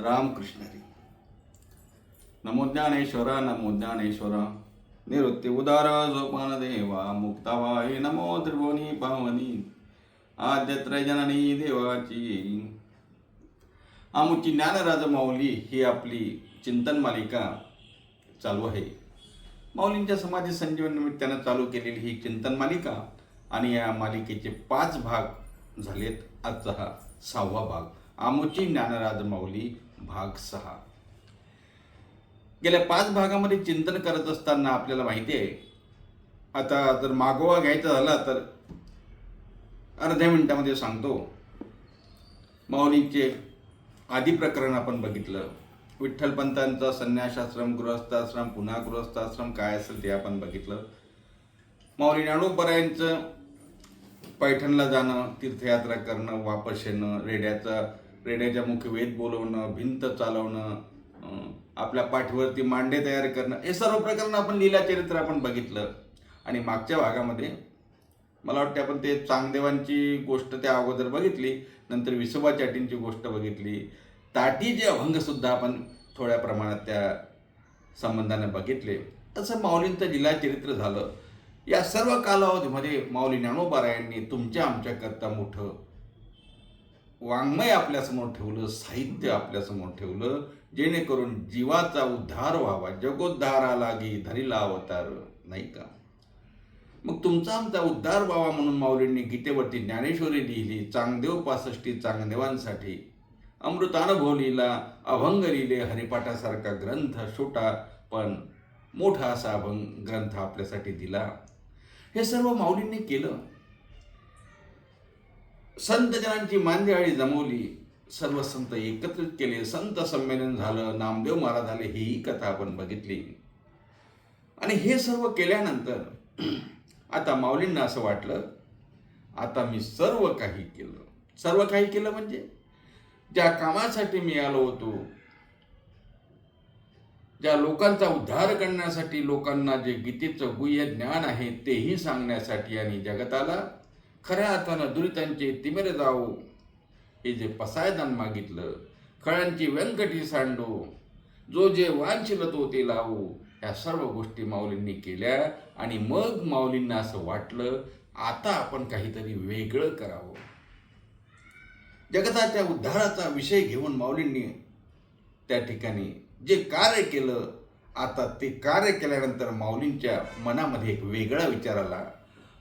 रामकृष्णरी हरी नमो ज्ञानेश्वर नमो ज्ञानेश्वर निवृत्ती उदार जोपान देवा मुक्ताबाई नमो त्रिभुवनी पावनी आद्यत्र जननी देवाची आमुची ज्ञानराज माऊली ही आपली चिंतन मालिका चालू आहे माऊलींच्या समाधी संजीवन निमित्तानं चालू केलेली ही चिंतन मालिका आणि या मालिकेचे पाच भाग झालेत आजचा हा सहावा भाग आमुची ज्ञानराज माऊली भाग सहा. गेल्या पाच भागामध्ये चिंतन करत असताना आपल्याला माहिती आहे. आता जर मागोवा घ्यायचा झाला तर अर्ध्या मिनिटामध्ये सांगतो. माऊलींचे आदी प्रकरण आपण बघितलं. विठ्ठलपंतांचा संन्यासाश्रम गृहस्थाश्रम पुन्हा गृहस्थाश्रम काय असेल ते आपण बघितलं. माऊली ज्ञानोबरायांचं पैठणला जाणं तीर्थयात्रा करणं वापस येणं रेड्याचा रेड्याच्या मुख्य वेद बोलवणं भिंत चालवणं आपल्या पाठीवरती मांडे तयार करणं हे सर्व प्रकरण आपण लीला चरित्र आपण बघितलं. आणि मागच्या भागामध्ये मला वाटते आपण ते चांगदेवांची गोष्ट त्या अगोदर बघितली नंतर विसोबा चाटींची गोष्ट बघितली. ताटीचे अभंगसुद्धा आपण थोड्या प्रमाणात त्या संबंधाने बघितले. तसं माऊलींचं जिल्हा चरित्र झालं. या सर्व कालावधीमध्ये माऊली ज्ञानोबारायांनी तुमच्या आमच्याकरता मोठं वाङ्मय आपल्यासमोर ठेवलं साहित्य आपल्यासमोर ठेवलं जेणेकरून जीवाचा उद्धार व्हावा जगोद्धारा लागी धरिला अवतार नाही का? मग तुमचा आमचा उद्धार व्हावा म्हणून माऊलींनी गीतेवरती ज्ञानेश्वरी लिहिली चांगदेव पासष्टी चांगदेवांसाठी. अमृतानुभव लिहिला अभंग लिहिले हरिपाठासारखा ग्रंथ छोटा पण मोठा असा अभंग ग्रंथ आपल्यासाठी दिला. हे सर्व माऊलींनी केलं. संत जनांची मांदियाळी जमवली. सर्व संत एकत्रित केले. संत संमेलन झालं. नामदेव महाराज झाले ही कथा आपण बघितली. आणि हे सर्व केल्यानंतर आता माऊलींना असं वाटलं आता मी सर्व काही केलं. सर्व काही केलं म्हणजे? ज्या कामासाठी मी आलो होतो ज्या लोकांचा उद्धार करण्यासाठी लोकांना जे गीतेचं गुह्य ज्ञान आहे तेही सांगण्यासाठी आणि जगताला खऱ्या अर्थानं दुरितांचे तिमेरे जाऊ हे जे पसायदान मागितलं खळांची व्यंकटी सांडू. जो जे वांछिल तो ते लावू. ह्या सर्व गोष्टी माऊलींनी केल्या आणि मग माऊलींना असं वाटलं आता आपण काहीतरी वेगळं करावं. जगताच्या उद्धाराचा विषय घेऊन माऊलींनी त्या ठिकाणी जे कार्य केलं आता ते कार्य केल्यानंतर माऊलींच्या मनामध्ये एक वेगळा विचार आला.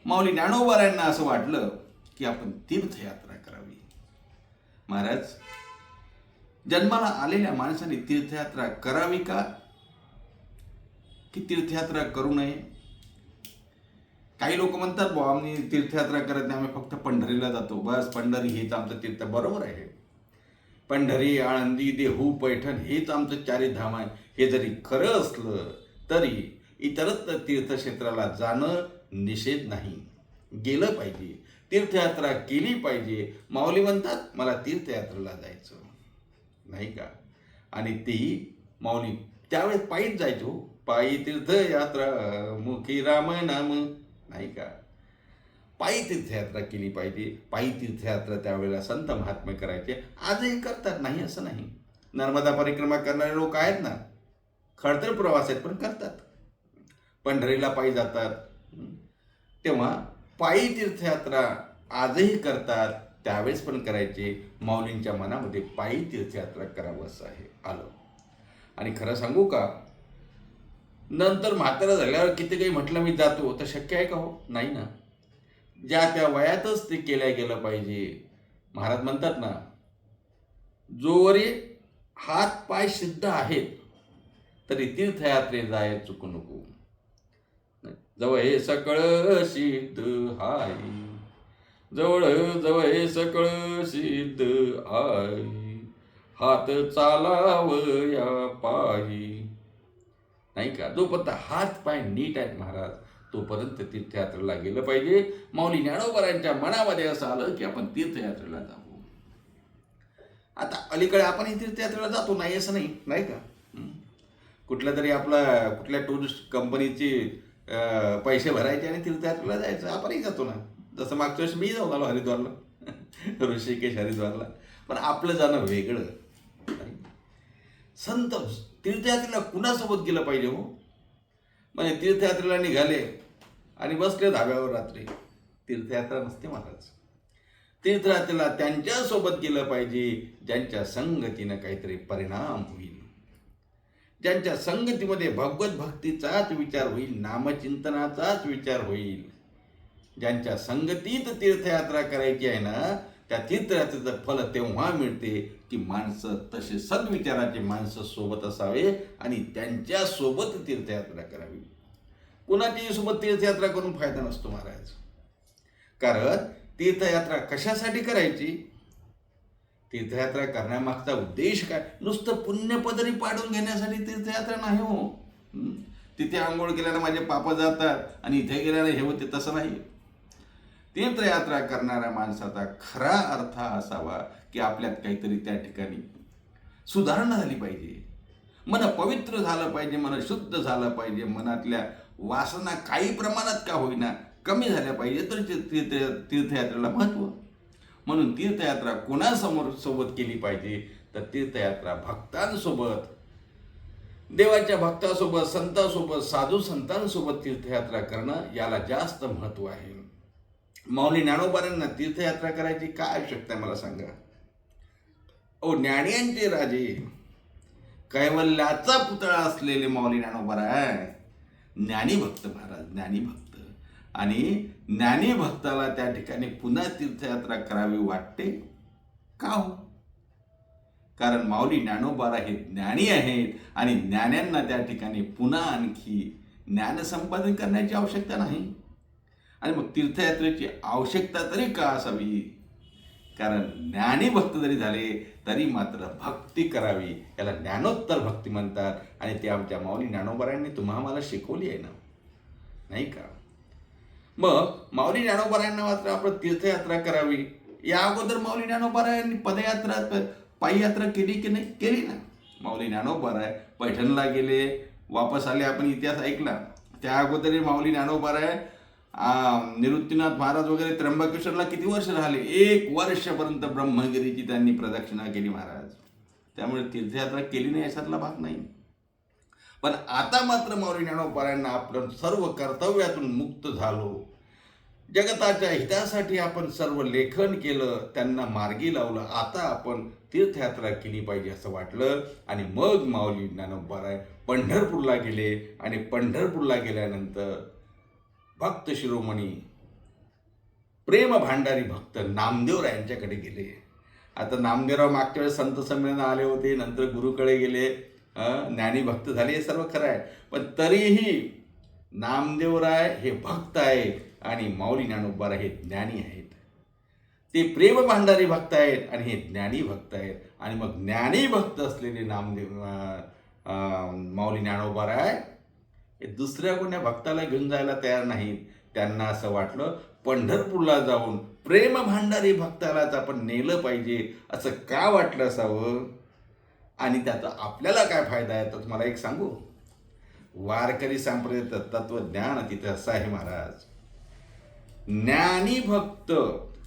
माऊली ज्ञानोबारायांना असं वाटलं की आपण तीर्थयात्रा करावी. महाराज जन्माला आलेल्या माणसाने तीर्थयात्रा करावी का? की तीर्थयात्रा करू नये? काही लोक म्हणतात बुवा आम्ही तीर्थयात्रा करत नाही आम्ही फक्त पंढरीला जातो. बस पंढरी हेच आमचं तीर्थ बरोबर आहे. पंढरी आळंदी देहू पैठण हेच आमचं चारिधाम आहे. हे जरी खरं असलं तरी इतरत्र तीर्थक्षेत्राला जाणं निषेध नाही. गेलं पाहिजे. तीर्थयात्रा केली पाहिजे. माऊली म्हणतात मला तीर्थयात्रेला जायचं. नाही का? आणि तेही माऊली त्यावेळेस पायीच जायचो. पायी तीर्थयात्रा मुखी राम नाम. नाही का? पायी तीर्थयात्रा केली पाहिजे. पायी तीर्थयात्रा त्यावेळेला संत महात्मे करायचे. आजही करतात. नाही असं नाही. नर्मदा परिक्रमा करणारे लोक आहेत ना? खडतर प्रवास आहेत पण करतात. पंढरीला पायी जातात. तेव्हा पायी तीर्थयात्रा आजही करतात त्यावेळेस पण करायचे. माऊलींच्या मनामध्ये पायी तीर्थयात्रा करावं असं आहे आलं. आणि खरं सांगू का? नंतर म्हातारा झाल्यावर किती काही म्हटलं मी जातो तर शक्य आहे का हो? नाही ना. ज्या त्या वयातच ते केल्या गेलं पाहिजे. महाराज म्हणतात ना जोवरी हात पाय सिद्ध आहेत तरी तीर्थयात्रे जाय चुकू नको. जवळ हे सकळ सिद्ध हाय जवळ जवळ हे सकळ सिद्ध आई हात चालावया पायी. नाही का? जोपर्यंत हात पाय नीट आहेत महाराज तोपर्यंत तीर्थयात्रेला गेलं पाहिजे. माऊली ज्ञानोबरांच्या मनामध्ये असं आलं की आपण तीर्थयात्रेला जाऊ. आता अलीकडे आपणही तीर्थयात्रेला जातो नाही असं नाही नाही का? कुठल्या तरी आपला कुठल्या टुरिस्ट कंपनीची पैसे भरायचे आणि तीर्थयात्रेला जायचं आपणही जातो ना. जसं मागच्या वर्षी मी जाऊन आलो हरिद्वारला. ऋषिकेश हरिद्वारला. पण आपलं जाणं वेगळं. संत तीर्थयात्रेला कुणासोबत गेलं पाहिजे हो? म्हणजे तीर्थयात्रेला निघाले आणि बसले धाब्यावर रात्री. तीर्थयात्रा नसते महाराज. तीर्थयात्रेला त्यांच्यासोबत गेलं पाहिजे ज्यांच्या संगतीनं काहीतरी परिणाम होईल. ज्यांच्या संगतीमध्ये भगवत भक्तीचाच विचार होईल नामचिंतनाचाच विचार होईल. ज्यांच्या संगतीत तीर्थयात्रा करायची आहे ना त्या तीर्थयात्रेचं फल तेव्हा मिळते की माणसं तसे सद्विचाराचे माणसं सोबत असावे आणि त्यांच्यासोबत तीर्थयात्रा करावी. कुणाच्याही सोबत तीर्थयात्रा करून फायदा नसतो महाराज. कारण तीर्थयात्रा कशासाठी करायची? तीर्थयात्रा करण्यामागचा उद्देश काय? नुसतं पुण्यपदरी पाडून घेण्यासाठी तीर्थयात्रा नाही हो. तिथे आंघोळ केल्यानं माझे पाप जातात आणि इथे गेल्यानं हे होते तसं नाही. तीर्थयात्रा करणाऱ्या माणसाचा खरा अर्थ असावा की आपल्यात काहीतरी त्या ठिकाणी सुधारणा झाली पाहिजे. मन पवित्र झालं पाहिजे मन शुद्ध झालं पाहिजे मनातल्या वासना काही प्रमाणात का होईना कमी झाल्या पाहिजे तर तीर्थ तीर्थयात्रेला महत्त्व म्हणून तीर्थयात्रा कोणासमोर सोबत केली पाहिजे तर तीर्थयात्रा भक्तांसोबत देवाच्या भक्तासोबत संतांसोबत साधू संतांसोबत तीर्थयात्रा करणं याला जास्त महत्त्व आहे. माऊली ज्ञानोबारांना तीर्थयात्रा करायची काय आवश्यकता आहे मला सांगा? ओ ज्ञानियांचे राजे कैवल्याचा पुतळा असलेले माऊली ज्ञानोबारा आहे ज्ञानी भक्त महाराज ज्ञानी भक्त. आणि ज्ञानी भक्ताला त्या ठिकाणी पुन्हा तीर्थयात्रा करावी वाटते? का हो? कारण माऊली ज्ञानोबारा हे ज्ञानी आहेत आणि ज्ञान्यांना त्या ठिकाणी पुन्हा आणखी ज्ञान संपादन करण्याची आवश्यकता नाही. आणि मग तीर्थयात्रेची आवश्यकता तरी का असावी? कारण ज्ञानी भक्त जरी झाले तरी मात्र भक्ती करावी. याला ज्ञानोत्तर भक्ती म्हणतात. आणि ते आमच्या माऊली ज्ञानोबारांनी तुम्हा मला शिकवली आहे ना? नाही का? मग माऊली ज्ञानोबारायांना मात्र आपण तीर्थयात्रा करावी. या अगोदर माऊली ज्ञानोबारायांनी पदयात्रा पाययात्रा केली की नाही? केली ना. माऊली ज्ञानोबाराय पैठणला गेले वापस आले आपण इतिहास ऐकला. त्या अगोदर माऊली ज्ञानोबाराय निवृत्तीनाथ महाराज वगैरे त्र्यंबकेश्वरला किती वर्ष राहिले? एक वर्षपर्यंत ब्रह्मगिरीची त्यांनी प्रदक्षिणा केली महाराज. त्यामुळे तीर्थयात्रा केली नाही याच्यातला भाग नाही. पण आता मात्र माऊली ज्ञानोबारायांना आपण सर्व कर्तव्यातून मुक्त झालो. जगताच्या हितासाठी आपण सर्व लेखन केलं त्यांना मार्गी लावलं. आता आपण तीर्थयात्रा केली पाहिजे असं वाटलं. आणि मग माऊली ज्ञानोबाराय पंढरपूरला गेले. आणि पंढरपूरला गेल्यानंतर भक्त शिरोमणी प्रेम भांडारी भक्त नामदेव यांच्याकडे गेले. आता नामदेवराव मागच्या वेळेस संत संमेलन आले होते. नंतर गुरुकडे गेले. ज्ञानी भक्त झाले हे सर्व खरं आहे. पण तरीही नामदेवराय हे भक्त आहेत आणि माऊली ज्ञानोबारा हे ज्ञानी आहेत. ते प्रेम भांडारी भक्त आहेत आणि हे ज्ञानी भक्त आहेत. आणि मग ज्ञानी भक्त असलेले नामदेव माऊली ज्ञानोबाराय हे दुसऱ्या कोण्या भक्ताला घेऊन जायला तयार नाहीत. त्यांना असं वाटलं पंढरपूरला जाऊन प्रेम भांडारी भक्तालाच आपण नेलं पाहिजे. असं का वाटलं असावं? आणि त्याचा आपल्याला काय फायदा आहे? तर तुम्हाला एक सांगू. वारकरी संप्रदायाचं तत्वज्ञान तिथं असं आहे महाराज. ज्ञानी भक्त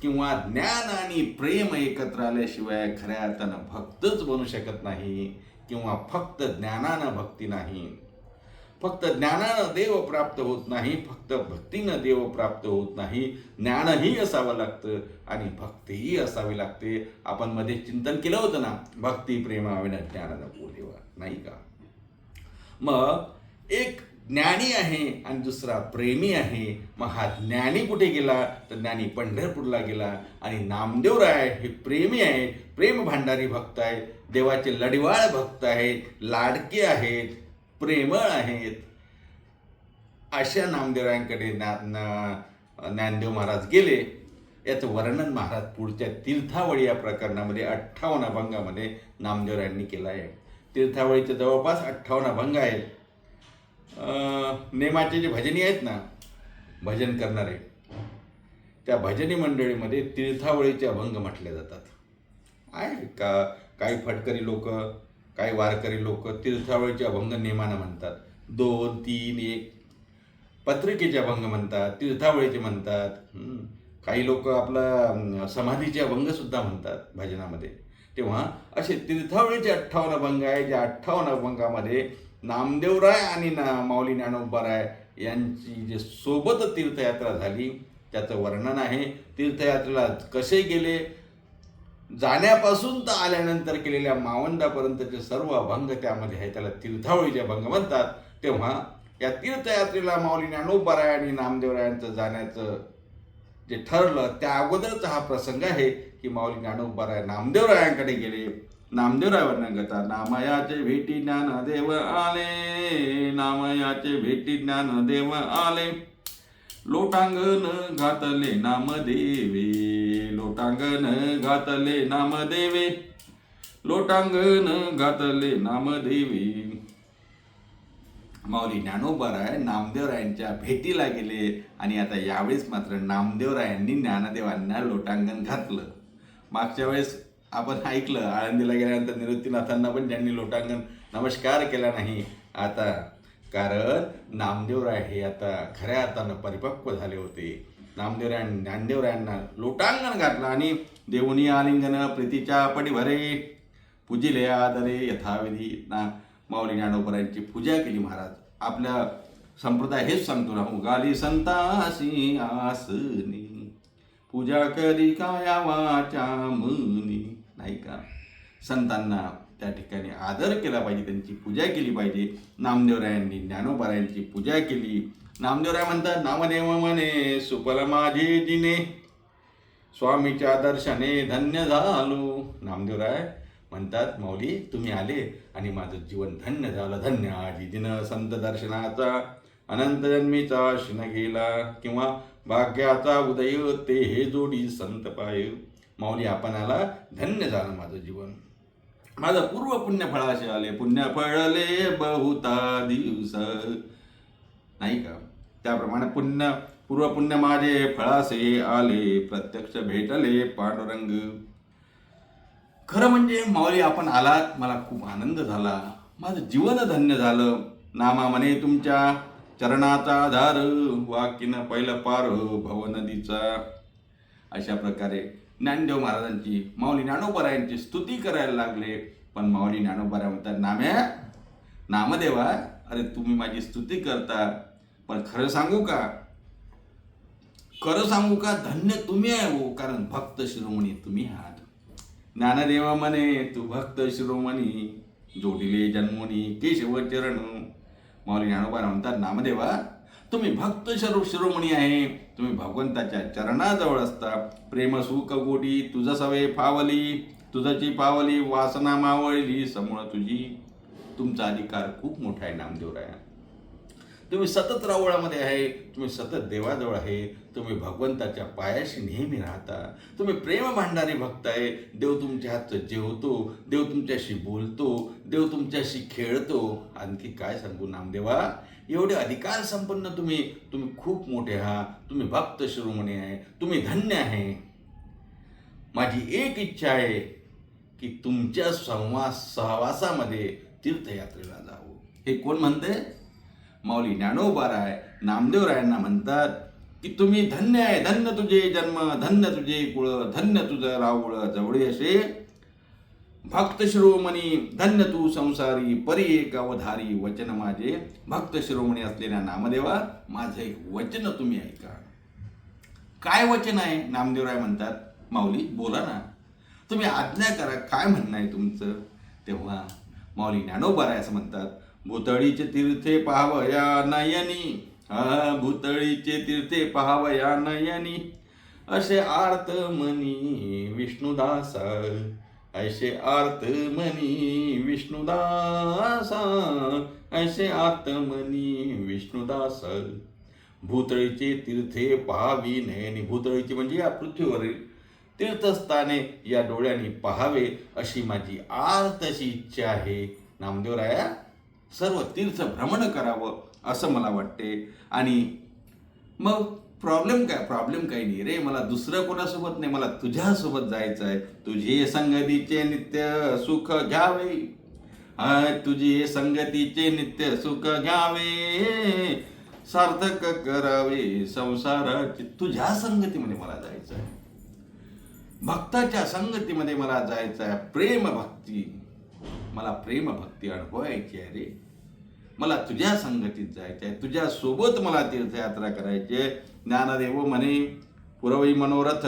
किंवा ज्ञान आणि प्रेम एकत्र आल्याशिवाय खऱ्या अर्थानं भक्तच बनू शकत नाही किंवा फक्त ज्ञानानं भक्ती नाही. फक्त ज्ञानानं देव प्राप्त होत नाही फक्त भक्तीनं देव प्राप्त होत नाही. ज्ञानही असावं लागतं आणि भक्तीही असावी लागते. आपण मध्ये चिंतन केलं होतं ना भक्ती प्रेमाविन ज्ञान नको देवा नाही का? मग एक ज्ञानी आहे आणि दुसरा प्रेमी आहे. मग हा ज्ञानी कुठे गेला? तर ज्ञानी पंढरपूरला गेला. आणि नामदेवराय हे प्रेमी आहेत. प्रेम भांडारी भक्त आहेत. देवाचे लढिवाळ भक्त आहेत. लाडके आहेत. प्रेमळ आहेत. अशा नामदेवांकडे ना ना- ज्ञानदेव महाराज गेले. याचं वर्णन महाराज पुढच्या तीर्थावळी या प्रकरणामध्ये अठ्ठावन्न अभंगामध्ये नामदेवरायांनी केलं आहे तीर्थावळीचे जवळपास अठ्ठावन्न अभंग आहेत. नेमाचे जे भजनी आहेत ना भजन करणारे त्या भजनी मंडळीमध्ये तीर्थावळीचे अभंग म्हटले जातात. आहे का? काही फटकरी लोक काही वारकरी लोक तीर्थावळीचे अभंग नेमानं म्हणतात. दोन तीन एक. पत्रिकेचे अभंग म्हणतात तीर्थावळीचे म्हणतात. काही लोक आपला समाधीचे अभंगसुद्धा म्हणतात भजनामध्ये. तेव्हा असे तीर्थावळीचे अठ्ठावन्न अभंग आहे ज्या अठ्ठावन्न अभंगामध्ये नामदेवराय आणि ना माऊली ज्ञानोबाराय यांची जे सोबत तीर्थयात्रा झाली त्याचं वर्णन आहे. तीर्थयात्रेला कसे गेले? जाण्यापासून तर आल्यानंतर केलेल्या मावंदापर्यंतचे सर्व अभंग त्यामध्ये आहे त्याला तीर्थावळीचे अभंग म्हणतात तेव्हा या तीर्थयात्रेला माऊली ज्ञानोबाराय आणि नामदेवरायांचं जाण्याचं जे ठरलं त्या अगोदरचा हा प्रसंग आहे की माऊली ज्ञानोबाराय नामदेवरायांकडे गेले. नामदेवराय वर्णन करतात नामयाचे भेटी ज्ञानदेव आले नामयाचे भेटी ज्ञानदेव आले. लोटांगण घातले नामदेवी. लोटांगण घातले नामदेवे. लोटांगण घातले नामदेवे. माऊली ज्ञानोबराय नामदेवरायांच्या भेटीला गेले आणि आता यावेळेस मात्र नामदेवरायांनी ज्ञानदेवांना लोटांगण घातलं. मागच्या वेळेस आपण ऐकलं आळंदीला गेल्यानंतर निवृत्तीनाथांना पण ज्यांनी लोटांगण नमस्कार केला नाही. आता कारण नामदेवराय हे आता खऱ्या अर्थानं परिपक्व झाले होते. नामदेवराय ज्ञानदेवरायांना लोटांगण घातलं आणि देवनी आलिंगन प्रीतीच्या पडी भरे पूजिले आदरे यथाविधी ना माऊली ज्ञानोबरायांची पूजा केली महाराज. आपल्या संप्रदाय हेच सांगतो ना गाली संतासी आसनी. पूजा करी काया वाचा मनी. नाही का? संतांना त्या ठिकाणी आदर केला पाहिजे त्यांची पूजा केली पाहिजे. नामदेवरायांनी ज्ञानोबारायांची पूजा केली. नामदेवराय म्हणतात नामदेव म्हणे सुपल माझे जिने स्वामीच्या दर्शने धन्य झालो. नामदेवराय म्हणतात माऊली तुम्ही आले आणि माझं जीवन धन्य झालं. धन्य आजी दिन संत दर्शनाचा अनंत जन्मीचा शिन गेला किंवा भाग्याचा उदय ते हे जोडी संत पाय. माऊली आपण आला धन्य झालं माझं जीवन. माझं पूर्व पुण्य फळाशे आले. पुण्य फळले बहुता दिवस. नाही का? त्याप्रमाणे पुण्य पूर्व पुण्य माझे फळासे आले प्रत्यक्ष भेटले पांडुरंग. खरं म्हणजे माऊली आपण आलात मला खूप आनंद झाला. माझं जीवन धन्य झालं. नामा म्हणे तुमच्या चरणाचा आधार वाकीनं पहिलं पार भव नदीचा अशा प्रकारे ज्ञानदेव महाराजांची माऊली ज्ञानोबरायांची स्तुती करायला लागले. पण माऊली ज्ञानोबराय म्हणतात नाम्या नामदेवा अरे तुम्ही माझी स्तुती करता. पण खरं सांगू का? खरं सांगू का धन्य तुम्ही आहे हो कारण भक्त शिरोमणी तुम्ही आहात. ज्ञानदेवा म्हणे तू भक्त शिरोमणी जोडिले जन्मोनी केशव चरण. माऊली ज्ञानोबा म्हणतात नामदेवा तुम्ही भक्त शरो शिरोमणी आहे. तुम्ही भगवंताच्या चरणाजवळ असता. प्रेम सुख गोडी तुझ सवे फावली तुझची पावली वासना मावळली समोर तुझी. तुमचा अधिकार खूप मोठा आहे नामदेवराया. तुम्ही सतत रावळामध्ये आहे तुम्ही सतत देवाजवळ आहे तुम्ही भगवंताच्या पायाशी नेहमी राहता तुम्ही प्रेम भांडारी भक्त आहे देव तुमच्या हातचं जेवतो देव तुमच्याशी बोलतो देव तुमच्याशी खेळतो. आणखी काय सांगू नामदेवा? एवढे अधिकार संपन्न तुम्ही तुम्ही खूप मोठे आहात तुम्ही भक्त शिरोमणी आहे तुम्ही धन्य आहे. माझी एक इच्छा आहे की तुमच्या संवास सहवासामध्ये तीर्थयात्रेला जावं. हे कोण म्हणते माऊली ज्ञानोबाराय नामदेवरायांना म्हणतात की तुम्ही धन्य आहे धन्य तुझे जन्म धन्य तुझे कुळ धन्य तुझं रावळ जवळे असे भक्त शिरोमणी धन्य तू संसारी परी एक अवधारी वचन माझे. भक्त शिरोमणी असलेल्या नामदेवा माझं एक वचन तुम्ही ऐका. काय वचन आहे? नामदेवराय म्हणतात माऊली बोला ना. तुम्ही आज्ञा करा काय म्हणणं आहे तुमचं? तेव्हा माऊली ज्ञानोबाराय असं म्हणतात भुतळीचे तीर्थे पाहावया नयनी. हा भूतळीचे तीर्थे पाहावया नयनी. असे आर्त मनी विष्णुदास. ऐसे आर्त मनी विष्णुदास. ऐसे आर्त मनी विष्णुदास. भूतळीचे तीर्थे पहावी नयनी. भूतळीचे म्हणजे या पृथ्वीवरील तीर्थस्थाने या डोळ्यांनी पहावे अशी माझी आर्तशी इच्छा आहे. नामदेवराया सर्व तीर्थ भ्रमण करावं असं मला वाटते. आणि मग प्रॉब्लेम काय? प्रॉब्लेम काही नाही रे. मला दुसरं कोणासोबत नाही. मला तुझ्यासोबत जायचं आहे तुझे संगतीचे नित्य सुख घ्यावे. हाय तुझे संगतीचे नित्य सुख घ्यावे. सार्थक करावे. संसाराचे तुझ्या संगतीमध्ये मला जायचं आहे भक्ताच्या संगतीमध्ये मला जायचं आहे प्रेम भक्ती. मला प्रेम भक्ती अनुभवायची आहे रे. मला तुझ्या संगतीत जायचं आहे तुझ्यासोबत मला तीर्थयात्रा करायची आहे. ज्ञानदेव म्हणे पुरवई मनोरथ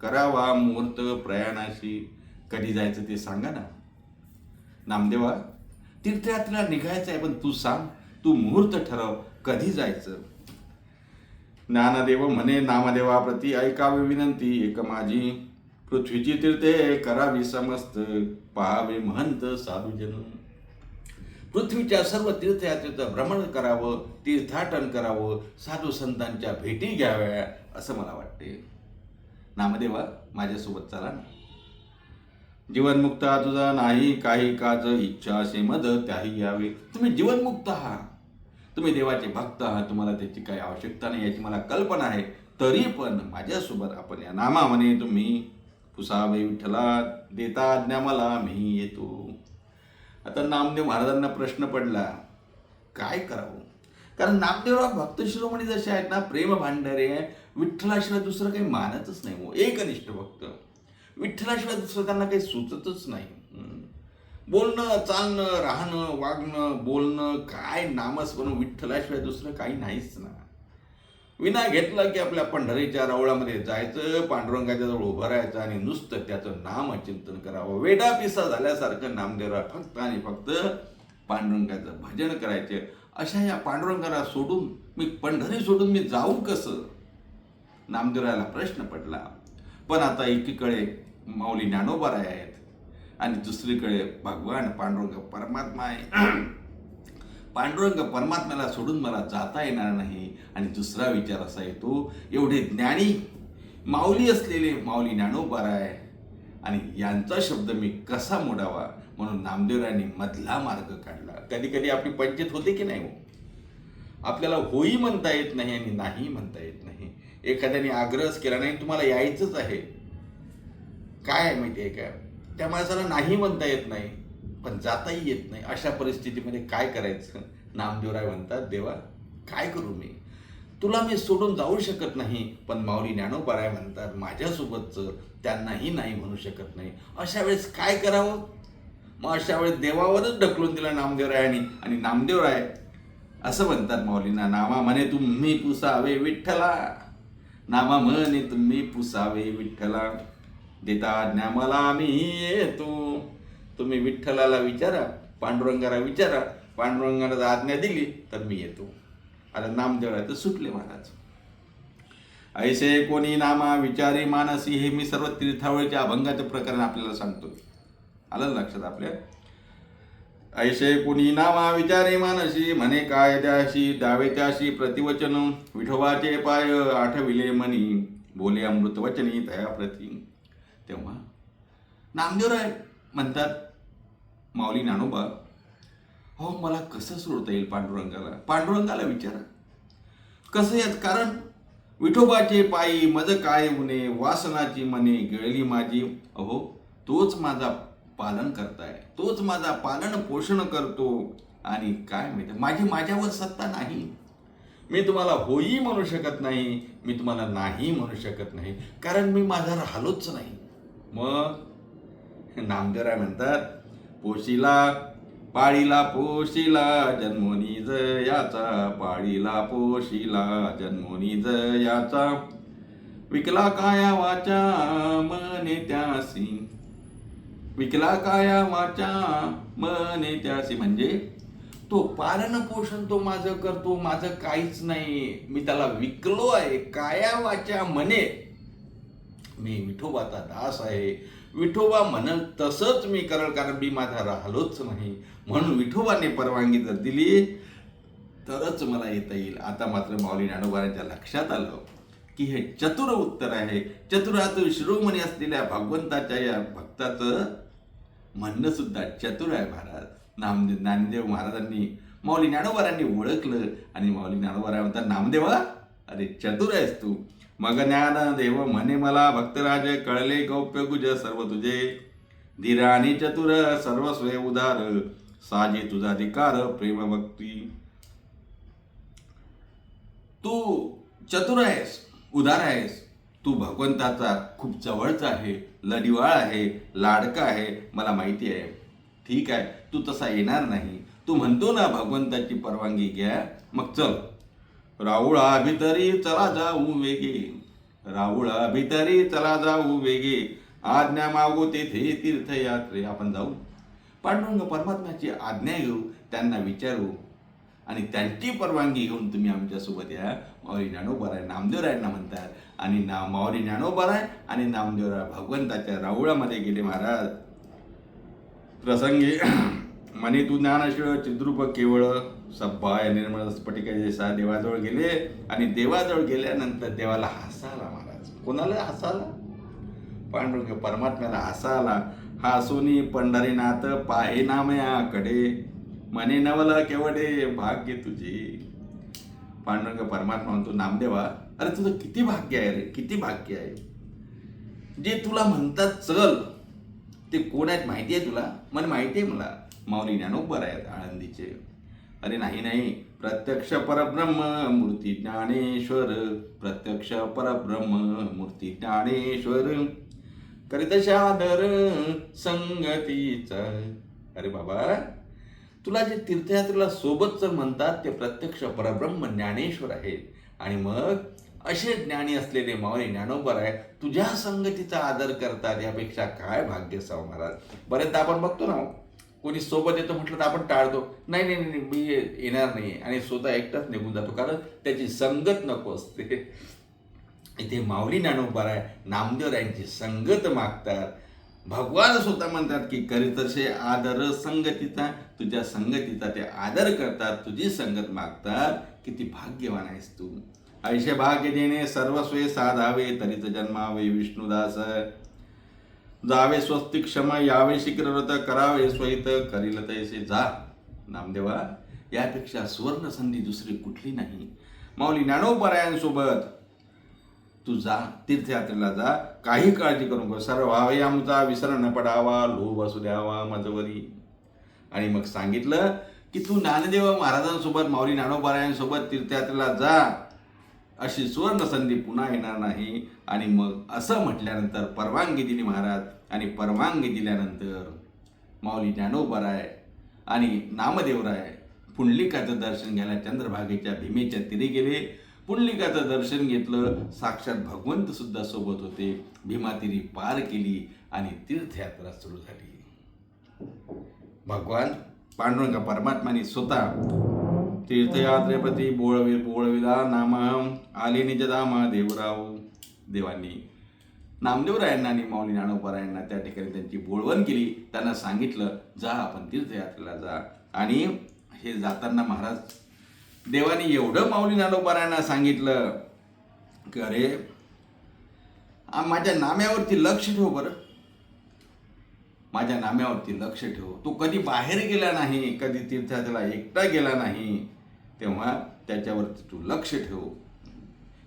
करावा मुहूर्त प्रयाणाशी. कधी जायचं ते सांगा ना. नामदेवा तीर्थयात्रेला निघायचं आहे पण तू सांग. तू मुहूर्त ठरव. कधी जायचं? ज्ञानदेव म्हणे नामदेवाप्रती ऐकावी विनंती. एक माझी पृथ्वीची तीर्थे करावी समस्त. पहावे महंत साधूजन. पृथ्वीच्या सर्व तीर्थयात्रेचं भ्रमण करावं तीर्थाटन करावं साधू संतांच्या भेटी घ्याव्या असं मला वाटते. नामदेवा माझ्यासोबत चला ना. जीवनमुक्त तुझा नाही काही काज इच्छा असे मद त्याही यावे. तुम्ही जीवनमुक्त आहात तुम्ही देवाचे भक्त आहात तुम्हाला त्याची काही आवश्यकता नाही याची मला कल्पना आहे. तरी पण माझ्यासोबत आपण या नामामध्ये तुम्ही पुसावे विठ्ठला देता आज्ञा मला मी येतो. आता नामदेव महाराजांना प्रश्न पडला काय करावं? कारण नामदेवराव भक्त शिरोमणी जसे आहेत ना प्रेम भांडारे विठ्ठलाशिवाय दुसरं काही मानतच नाही हो एकनिष्ठ भक्त. विठ्ठलाशिवाय दुसरं त्यांना काही सुचतच नाही. बोलणं चालणं राहणं वागणं बोलणं काय नामस्मरण विठ्ठलाशिवाय दुसरं काही नाहीच ना. विना घेतला की आपल्या पंढरीच्या रावळामध्ये जायचं पांडुरंगाच्या जवळ उभं राहायचं आणि नुसतं त्याचं नाम चिंतन करावं. वेडा पिसा झाल्यासारखं नामदेवरा फक्त आणि फक्त पांडुरंगाचं भजन करायचे. अशा या पांडुरंगाला सोडून मी पंढरी सोडून मी जाऊ कसं? नामदेवराला प्रश्न पडला. पण आता एकीकडे माऊली ज्ञानोबाराय आहेत आणि दुसरीकडे भगवान पांडुरंग परमात्मा आहे. पांडुरंग परमात्म्याला सोडून मला जाता येणार नाही. आणि दुसरा विचार असा येतो एवढे ज्ञानी माऊली असलेले माऊली ज्ञानोबाराय आणि यांचा शब्द मी कसा मोडावा म्हणून नामदेवरायांनी मधला मार्ग काढला. कधी कधी आपली पंचायत होते की नाही हो? आपल्याला होई म्हणता येत नाही आणि नाही म्हणता येत नाही. एखाद्याने आग्रहच केला नाही तुम्हाला यायचंच आहे. काय माहिती आहे का? त्या माणसाला नाही म्हणता येत नाही. पण जाताही येत नाही. अशा परिस्थितीमध्ये काय करायचं? नामदेवराय म्हणतात देवा काय करू मी? तुला मी सोडून जाऊ शकत नाही. पण माऊली ज्ञानोबाराय म्हणतात माझ्यासोबतचं त्यांनाही नाही म्हणू शकत नाही. अशा वेळेस काय करावं? मग अशा वेळेस देवावरच ढकलून दिला नामदेवरायांनी आणि नामदेवराय असं म्हणतात माऊलींना नामा म्हणे तुम्ही पुसावे विठ्ठला. नामा म्हणे तुम्ही पुसावे विठ्ठला. देता ज्ञामाला आम्ही मी येतो. तुम्ही विठ्ठलाला विचारा पांडुरंगाला विचारा पांडुरंगाला जर आज्ञा दिली तर मी येतो. आता नामदेवळा तर सुटले महाराज. ऐसे कोणी नामा विचारी मानसी हे मी सर्व तीर्थावळीच्या अभंगाचं प्रकरण आपल्याला सांगतो आलं लक्षात आपल्या? ऐसे कुणी नामा विचारे मानसी म्हणे काय त्याशी दावे त्याशी प्रतिवचन विठोबाचे पाय आठविले मनी बोले अमृतवचनी तया प्रती. तेव्हा नामदेवराय म्हणतात माऊली नानोबा हो मला कसं सोडता येईल पांडुरंगाला? पांडुरंगाला विचारा. कसं येत? कारण विठोबाचे पायी मज काय उणे वासनाची मने गिळली माझी. अहो तोच माझा पालन करताय. तोच माझा पालन पोषण करतो. आणि काय माहिती? माझी माझ्यावर सत्ता नाही. मी तुम्हाला होई म्हणू शकत नाही. मी तुम्हाला नाही म्हणू शकत नाही. कारण मी माझा राहिलोच नाही. मग? नामदेवराय म्हणतात पोशीला पाळीला पोशीला जन्मोनी जयाचा. पाळीला पोशिला जन्मोनी जयाचा. विकला काया वाचा मने त्यासी. विकला काया वाचा मने त्यासी. म्हणजे तो पालन पोषण तो माझं करतो माझं काहीच नाही. मी त्याला विकलो आहे काया वाचा मने. मी विठोबाचा दास आहे. विठोबा म्हणत तसंच मी करल कारण मी माझा राहिलोच नाही. म्हणून विठोबाने परवानगी जर दिली तरच मला येता येईल. आता मात्र माऊली ज्ञानोबारांच्या लक्षात आलं की हे चतुर उत्तर आहे. चतुरात शिरोमणी असलेल्या भगवंताच्या या भक्ताचं म्हणणं सुद्धा चतुर आहे महाराज. नामदेव ज्ञानदेव महाराजांनी माऊली ज्ञानोबारांनी ओळखलं आणि माऊली ज्ञानोबारा म्हणतात नामदेवा अरे चतुर आहेस तू. मग ज्ञान देव म्हणे मला भक्तराज कळले गौप्य गुज सर्व तुझे. धीराणी चतुर सर्व स्वय उदार साजे तुझा अधिकार प्रेम भक्ती. तू चतुर आहेस उदार आहेस. तू भगवंताचा खूप जवळचा आहे लढिवाळ आहे लाडका आहे मला माहिती आहे. ठीक आहे तू तसा येणार नाही. तू म्हणतो ना भगवंताची परवानगी घ्या. मग चल. राऊळा भितरी चला जाऊ वेगे. राऊळा भितरी चला जाऊ वेगे. आज्ञा मागू तेथे तीर्थयात्रे. आपण जाऊ. पांडुरंग परमात्म्याची आज्ञा घेऊ त्यांना विचारू आणि त्यांची परवानगी घेऊन तुम्ही आमच्यासोबत या. माऊली ज्ञानोबराय नामदेवरायांना म्हणतात आणि ना माऊली ज्ञानोबराय आणि नामदेवराय भगवंताच्या राऊळामध्ये गेले महाराज. प्रसंगी म्हणे तू ज्ञानशिळ चिद्रूप केवळ सब्बाय निर्मळ स्फटिका जैसा देवाजवळ गेले आणि देवाजवळ गेल्यानंतर देवाला हसाला महाराज कोणाला हसाला पांडुरंग परमात्म्याला हसाला हासुनी पंढरीनाथ पाहे नामयाकडे मने नवला केवडे भाग्य तुझे. पांडुरंग परमात्मा म्हणतो नामदेवा अरे तुझं किती भाग्य आहे रे किती भाग्य आहे. जे तुला म्हणतात चल. ते कोण आहेत माहिती आहे तुला? मला माहिती आहे मला. माऊली ज्ञानोबर आहेत आळंदीचे. अरे नाही नाही. प्रत्यक्ष परब्रह्म मूर्ती ज्ञानेश्वर. प्रत्यक्ष परब्रह्म मूर्ती ज्ञानेश्वर. करीत शादर संगतीचा. अरे बाबा. तुला जे तीर्थयात्रेला सोबत जर म्हणतात ते प्रत्यक्ष परब्रह्म ज्ञानेश्वर आहेत आणि मग असे ज्ञानी असलेले माऊली ज्ञानोबर आहे तुझ्या संगतीचा आदर करतात यापेक्षा काय भाग्य साव महाराज? बरेचदा आपण बघतो ना हो. कोणी सोबत येतो म्हटलं तर आपण टाळतो. नाही नाही नाही मी येणार नाही आणि स्वतः एकटाच निघून जातो. कारण त्याची संगत नको असते. इथे माऊली ज्ञानोबर आहे नामदेव यांची संगत मागतात. भगवान स्वतः म्हणतात की करीतसे आदर संगतीचा तुझ्या संगतीचा ते आदर करतात. तुझी संगत मागतात. किती भाग्यवान आहेस तू. ऐशे भाग्य देणे सर्वस्वे साधावे तरीच जन्मावे विष्णुदास. जावे स्वस्ती क्षम यावे शीघ्रव्रत करावे स्वहित करील तैसे जा. नामदेवा यापेक्षा सुवर्ण संधी दुसरी कुठली नाही. माऊली ज्ञानोपरायांसोबत तू जा तीर्थयात्रेला जा. काही काळजी करू नको. सर्व व्हावे आमचा विसर न पडावा लोभ असू द्यावा मजवरी आणि मग सांगितलं की तू ज्ञानदेव महाराजांसोबत माऊली ज्ञानोपरायांसोबत तीर्थयात्रेला जा. अशी सुवर्ण संधी पुन्हा येणार नाही. आणि मग असं म्हटल्यानंतर परवानगी दिली महाराज. आणि परवानगी दिल्यानंतर माऊली ज्ञानोबराय आणि नामदेवराय पुंडलिकाचं दर्शन घ्यायला चंद्रभागेच्या भीमेच्या तिरी गेले. पुंडलिकाचं दर्शन घेतलं. साक्षात भगवंत सुद्धा सोबत होते. भीमातिरी पार केली आणि तीर्थयात्रा सुरू झाली. भगवान पांडुरंग परमात्माने स्वतः तीर्थयात्रेपती बोळवी बोळविला नामा आले निजदामा देवराव देवांनी. नामदेवरायांना आणि माऊली ज्ञानोबरायांना त्या ठिकाणी त्यांची बोळवण केली. त्यांना सांगितलं जा आपण तीर्थयात्रेला जा. आणि हे जाताना महाराज देवाने एवढं माऊली ज्ञानोबरायांना सांगितलं की अरे माझ्या नाम्यावरती लक्ष ठेव बरं. माझ्या नाम्यावरती लक्ष ठेव. तो कधी बाहेर गेला नाही कधी तीर्थयात्रेला एकटा गेला नाही. तेव्हा त्याच्यावरती तू लक्ष ठेव.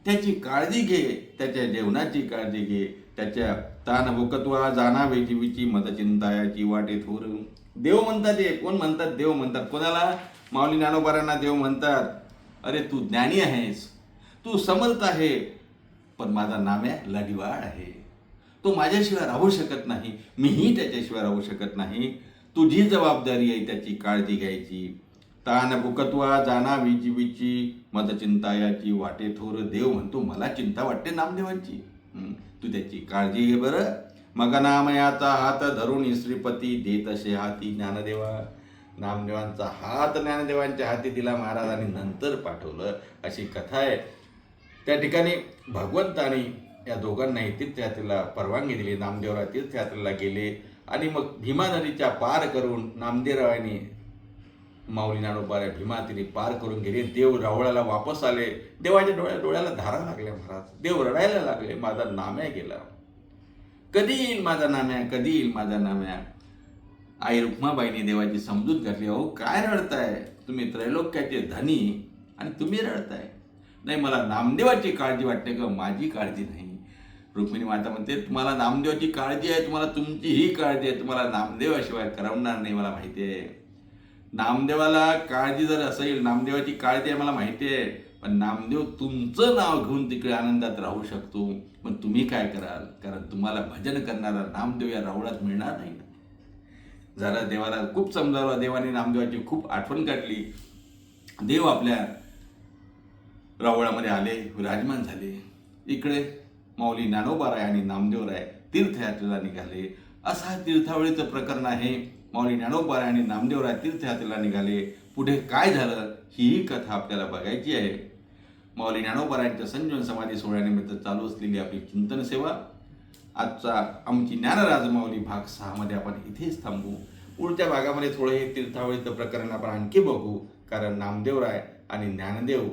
त्याची काळजी घे त्याच्या जेवणाची काळजी घे त्याच्या तान भुकत्वा जाणावे जीवीची मदचिंतायाची वाटे थोर. देव म्हणतात हे कोण म्हणतात? देव म्हणतात. कोणाला? माऊली ज्ञानोबारांना देव म्हणतात. अरे तू ज्ञानी आहेस. तू समर्थ आहे. पण माझा नाम्या लढिवाळ आहे. तो माझ्याशिवाय राहू शकत नाही. मीही त्याच्याशिवाय राहू शकत नाही. तुझी जबाबदारी आहे त्याची काळजी घ्यायची. तान भुकत्वा जाणावी जीवीची मदचिंतायाची वाटे थोर देव म्हणतो मला चिंता वाटते नामदेवांची. तू त्याची काळजी घे बरं. मग नामयाचा हात धरून श्रीपती देत असे हाती ज्ञानदेवा. नामदेवांचा हात ज्ञानदेवांच्या हाती दिला महाराजांनी नंतर पाठवलं. अशी कथा आहे. त्या ठिकाणी भगवंतानी या दोघांनाही तीर्थयात्रेला परवानगी दिली. नामदेवराव तीर्थयात्रेला गेले आणि मग भीमा नदीच्या पार करून नामदेवरावांनी माऊली ज्ञानोबा भीमा तिने पार करून गेले. देव रावळाला वापस आले. देवाच्या डोळ्या डोळ्याला धारा लागल्या महाराज. देव रडायला लागले. माझा नाम्या गेला. कधी येईल माझा नाम्या? कधी येईल माझा नाम्या? आई रुक्माबाईने देवाची समजूत घातली. अहो काय रडताय? तुम्ही त्रैलोक्याचे धनी आणि तुम्ही रडताय. नाही मला नामदेवाची काळजी वाटते का? माझी काळजी नाही. रुक्मिणी माता म्हणते तुम्हाला नामदेवाची काळजी आहे. तुम्हाला तुमची ही काळजी आहे. तुम्हाला नामदेवाशिवाय करवणार नाही मला माहिती आहे. नामदेवाला काळजी जर असेल नामदेवाची काळजी आहे मला माहिती आहे पण नामदेव तुमचं नाव घेऊन तिकडे आनंदात राहू शकतो. पण तुम्ही काय कराल? कारण तुम्हाला भजन करणारा नामदेव या रावळात मिळणार नाही ना. जरा देवाला खूप समजावलं देवाने नामदेवाची खूप आठवण काढली. देव आपल्या रावळामध्ये आले विराजमान झाले. इकडे माऊली ज्ञानोबाराय आणि नामदेवराय तीर्थयात्रेला निघाले. असा तीर्थावळीचं प्रकरण आहे. माऊली ज्ञानोबाराय आणि नामदेवराय तीर्थयात्रेला निघाले. पुढे काय झालं? ही कथा आपल्याला बघायची आहे. माऊली ज्ञानोबारायांच्या संजीवन समाधी सोहळ्यानिमित्त चालू असलेली आपली चिंतन सेवा. आजचा आमची ज्ञानराज माऊली भाग सहामध्ये आपण इथेच थांबू. पुढच्या भागामध्ये थोडं हे तीर्थावळीचं प्रकरण आपण आणखी बघू. कारण नामदेवराय आणि ज्ञानदेव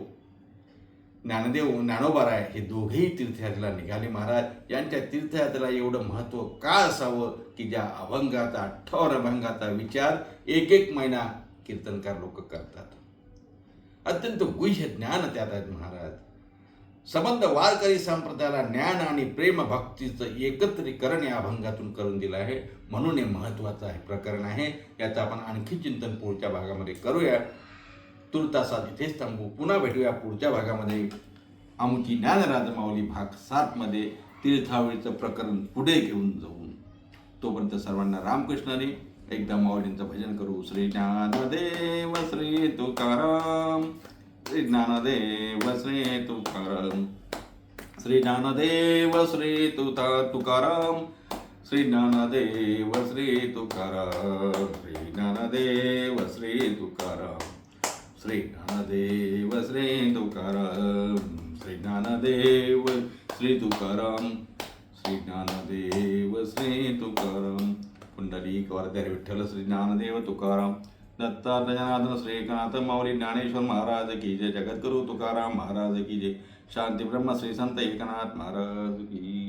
ज्ञानदेव ज्ञानोबाराय हे दोघेही तीर्थयात्रेला निघाले. महाराज यांच्या तीर्थयात्रेला एवढं महत्त्व का असावं की ज्या अभंगाचा अठ्ठावर अभंगाचा विचार एक एक महिना कीर्तनकार लोक करतात? अत्यंत गुह्य ज्ञान त्यात आहेत महाराज. संबंध वारकरी संप्रदायाला ज्ञान आणि प्रेम भक्तीचं एकत्रीकरण या अभंगातून करून दिलं आहे. म्हणून हे महत्त्वाचं आहे प्रकरण आहे. याचं आपण आणखी चिंतन पुढच्या भागामध्ये करूया. तुर्तासात इथेच थांबू पुन्हा भेटूया पुढच्या भागामध्ये. आमची ज्ञानराज माऊली भाग सातमध्ये तीर्थावळीचं प्रकरण पुढे घेऊन जाऊन. तोपर्यंत सर्वांना रामकृष्णाने एकदा माऊलींचं भजन करू. श्री ज्ञानदेव श्री तुकाराम. श्री ज्ञानदेव श्री तुकाराम. श्री ज्ञानदेव श्री तुता तुकाराम. श्री ज्ञानदेव श्री तुकाराम. श्री ज्ञानदेव श्री तुकाराम. श्री ज्ञानदेव श्री तुकाराम श्री ज्ञानदेव श्री तुकाराम श्री ज्ञानदेव श्री तुकाराम पुंडली वरदारी विठ्ठल श्री ज्ञानदेव तुकाराम दत्तात्रय जनार्दन श्रीकांत माऊली ज्ञानेश्वर महाराज की जय। जगद्गुरु तुकाराम महाराज की जय। शांती ब्रह्म श्री संत एकनाथ महाराज की